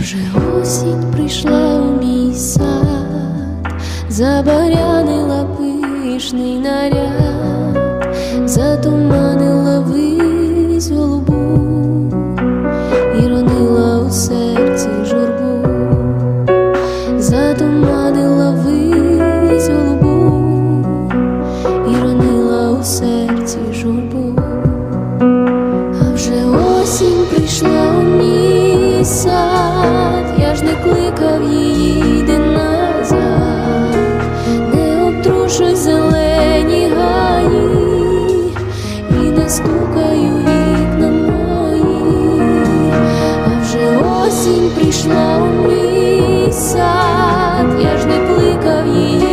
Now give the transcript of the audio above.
Вже осінь прийшла у мій сад, забарянила пишний наряд, затуманила її, назад, не обтрушуй зелені гаї і не стукаю вікна мої, а вже осінь прийшла у мій сад, я ж не кликав її,